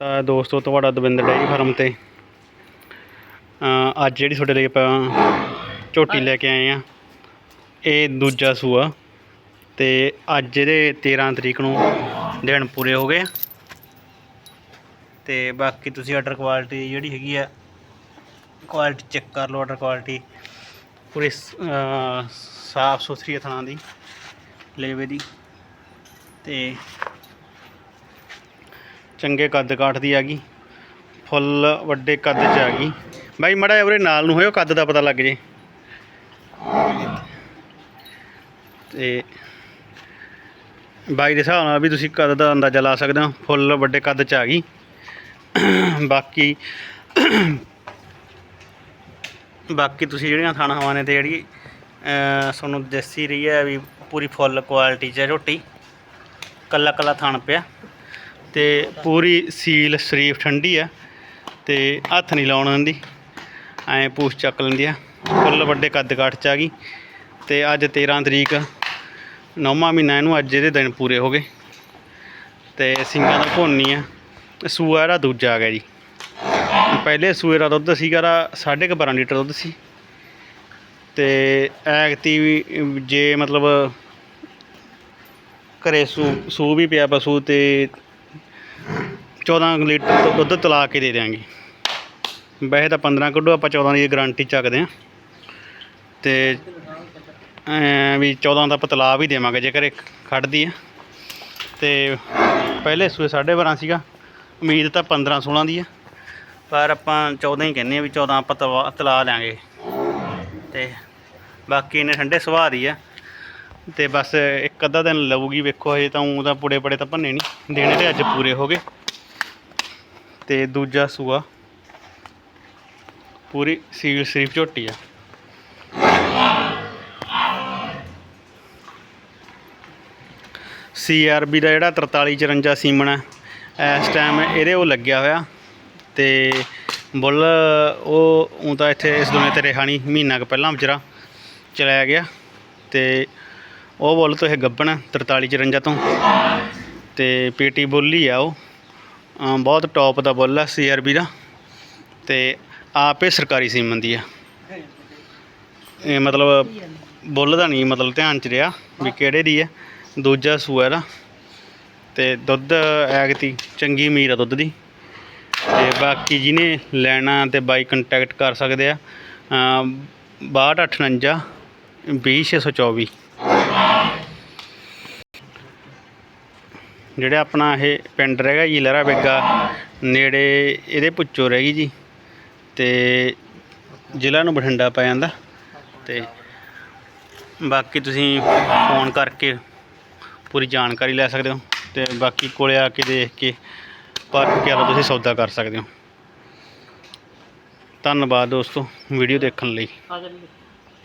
ਤਾਂ ਦੋਸਤੋ ਤੁਹਾਡਾ ਦਵਿੰਦਰ ਡੇਅਰੀ ਫਾਰਮ ਤੇ। ਅੱਜ ਜਿਹੜੀ ਤੁਹਾਡੇ ਲਈ ਆਪਾਂ ਝੋਟੀ ਲੈ ਕੇ ਆਏ ਆ, ਇਹ ਦੂਜਾ ਸੂਆ। ਤੇ ਅੱਜ ਇਹਦੇ 13 ਤਰੀਕ ਨੂੰ ਦਿਨ ਪੂਰੇ ਹੋ ਗਏ। ਆ ਤੇ ਬਾਕੀ ਤੁਸੀਂ ਆਰਡਰ ਕੁਆਲਿਟੀ ਜਿਹੜੀ ਹੈਗੀ ਆ ਕੁਆਲਿਟੀ ਚੈੱਕ ਕਰ ਲਓ ਆਰਡਰ ਕੁਆਲਿਟੀ ਪੂਰੀ ਸਾਫ਼ ਸੁਥਰੀ ਥਣਾ ਦੀ, ਲੇਵੇ ਦੀ। ਤੇ ਚੰਗੇ ਕੱਦ ਕਾਠ ਦੀ ਆ ਗਈ। ਫੁੱਲ ਵੱਡੇ ਕੱਦ ਚ ਆ ਗਈ। ਬਾਈ, ਮੜਾ ਉਰੇ ਨਾਲ ਨੂੰ ਹੋਇਓ, ਕੱਦ ਦਾ ਪਤਾ ਲੱਗ ਜੇ। ਤੇ ਬਾਈ ਦੇ ਹਿਸਾਬ ਨਾਲ ਵੀ ਤੁਸੀਂ ਕੱਦ ਦਾ ਅੰਦਾਜ਼ਾ ਲਾ ਸਕਦੇ ਹੋ। ਫੁੱਲ ਵੱਡੇ ਕੱਦ ਚ ਆ ਗਈ। ਬਾਕੀ ਬਾਕੀ ਤੁਸੀਂ ਜਿਹੜੀਆਂ ਥਾਣਾ ਹਵਾ ਨੇ ਤੇ ਜਿਹੜੀ ਤੁਹਾਨੂੰ ਦੱਸੀ ਰਹੀ ਹੈ ਵੀ ਪੂਰੀ ਫੁੱਲ ਕੁਆਲਿਟੀ ਚ ਹੈ ਝੋਟੀ। ਕੱਲਾ ਕੱਲਾ ਥਣ ਪਿਆ। ਤੇ ਪੂਰੀ ਸੀਲ ਸ਼ਰੀਫ ਠੰਡੀ ਆ ਤੇ ਹੱਥ ਨਹੀਂ ਲਾਉਣ ਦਿੰਦੀ। ਐਂ ਪੂਛ ਚੱਕ ਲੈਂਦੀ ਆ। ਫੁੱਲ ਵੱਡੇ ਕੱਦ ਕਾਠ ਚ ਆ ਗਈ। ਤੇ ਅੱਜ 13 ਤਰੀਕ, ਨੌਵਾਂ ਮਹੀਨਾ ਇਹਨੂੰ ਅੱਜ ਇਹਦੇ ਦਿਨ ਪੂਰੇ ਹੋ ਗਏ। ਤੇ ਸਿੰਘਾਂ ਦਾ ਭੋਨੀ ਆ। ਸੂਆ ਇਹਦਾ ਦੂਜਾ ਆ ਗਿਆ ਜੀ। ਪਹਿਲੇ ਸੂਏ ਦਾ ਦੁੱਧ ਸੀਗਾ ਰਾ 12.5 ਲੀਟਰ ਦੁੱਧ ਸੀ। ਤੇ ਐਗਤੀ ਵੀ ਜੇ ਮਤਲਬ ਘਰੇ ਸੂ ਸੂ ਵੀ ਪਿਆ ਪਸ਼ੂ ਤੇ 14 ਲੀਟਰ ਦੁ- ਦੁੱਧ ਤਲਾ ਕੇ ਦੇ ਦਿਆਂਗੇ। ਵੈਸੇ ਤਾਂ 15 ਕੱਢੋ, ਆਪਾਂ 14 ਦੀ ਗਾਰੰਟੀ ਚੱਕਦੇ ਆ ਤੇ ਵੀ 14 ਦਾ ਪਤਲਾ ਵੀ ਦੇਵਾਂਗੇ, ਜੇਕਰ ਘਰੇ ਖੜਦੀ ਆ ਤੇ ਪਹਿਲੇ ਸੂਏ 12.5 ਸੀਗਾ, ਉਮੀਦ ਤਾਂ 15 16 ਦੀ ਆ ਪਰ ਆਪਾਂ 14 ਹੀ ਕਹਿੰਦੇ ਆ ਵੀ 14 ਆਪਾਂ ਤਵਾ- ਤਲਾ ਲਾਂਗੇ ਤੇ ਬਾਕੀ ਇਹਨੇ ਠੰਡੇ ਸੁਭਾਅ ਦੀ ਆ ਤੇ ਬਸ ਇੱਕ ਅੱਧਾ ਦਿਨ ਲਊਗੀ, ਵੇਖੋ ਹਜੇ ਤਾਂ ਉਹ ਤਾਂ ਪੁੜੇ ਪੜੇ ਤਾਂ ਭੰਨੇ ਨਹੀਂ ਦੇਣੇ ਤੇ ਅੱਜ ਪੂਰੇ ਹੋ ਗਏ। ਤੇ ਦੂਜਾ ਸੂਆ। ਪੂਰੀ ਸੀਲ ਸ਼ਰੀਫ ਝੋਟੀ ਆ। ਸੀਆਰਬੀ ਦਾ ਜਿਹੜਾ 4354 ਸੀਮਨ ਹੈ ਇਸ ਟਾਈਮ ਇਹਦੇ ਉਹ ਲੱਗਿਆ ਹੋਇਆ। ਤੇ ਬੁੱਲ ਉਹ ਊਂ ਤਾਂ ਇੱਥੇ ਇਸ ਦੁਨੀਆ ਤੇ ਰਿਹਾ ਨਹੀਂ, ਮਹੀਨਾ ਕੁ ਪਹਿਲਾਂ ਵਿਚਾਰਾ ਚਲਾ ਗਿਆ। ਤੇ ਉਹ ਬੁੱਲ ਤੋਂ ਇਹ ਗੱਬਣ 4354 ਤੋਂ। ਤੇ ਪੀਟੀ ਬੁੱਲ ਹੀ ਆ ਉਹ। ਬਹੁਤ ਟੌਪ ਦਾ ਬੁੱਲ ਆ ਸੀਆਰਬੀ ਦਾ। ਤੇ ਆਪੇ ਸਰਕਾਰੀ ਸੀਮਨ ਦੀ ਆ। ਇਹ ਮਤਲਬ ਬੁੱਲ ਦਾ ਨਹੀਂ, ਮਤਲਬ ਧਿਆਨ ਚ ਰਿਹਾ ਵੀ ਕਿਹੜੇ ਦੀ ਹੈ ਦੂਜਾ ਸੂਆ ਦਾ ਤੇ ਦੁੱਧ ਐਗਤੀ, ਚੰਗੀ ਉਮੀਦ ਆ ਦੁੱਧ ਦੀ। ਤੇ ਬਾਕੀ ਜਿਹਨੇ ਲੈਣਾ ਤੇ ਬਾਈ ਕੰਟੈਕਟ ਕਰ ਸਕਦੇ ਆ ਅਮ 6258 20624 ਜਿਹੜਾ ਆਪਣਾ ਇਹ ਪਿੰਡ ਰਹਿ ਗਿਆ ਜੀ, ਲਹਿਰਾ ਬੇਗਾ। ਨੇੜੇ ਇਹਦੇ ਪੁੱਚੋ ਰਹਿ ਗਈ ਜੀ। ਤੇ ਜ਼ਿਲ੍ਹਾ ਨੂੰ ਬਠਿੰਡਾ ਪੈ ਜਾਂਦਾ। ਤੇ ਬਾਕੀ ਤੁਸੀਂ ਫੋਨ ਕਰਕੇ ਪੂਰੀ ਜਾਣਕਾਰੀ ਲੈ ਸਕਦੇ ਹੋ। ਤੇ ਬਾਕੀ ਕੋਲੇ ਆ ਕੇ ਦੇਖ ਕੇ ਪਰਖ ਕੇ ਤੁਸੀਂ ਸੌਦਾ ਕਰ ਸਕਦੇ ਹੋ। ਧੰਨਵਾਦ ਦੋਸਤੋ, ਵੀਡੀਓ ਦੇਖਣ ਲਈ।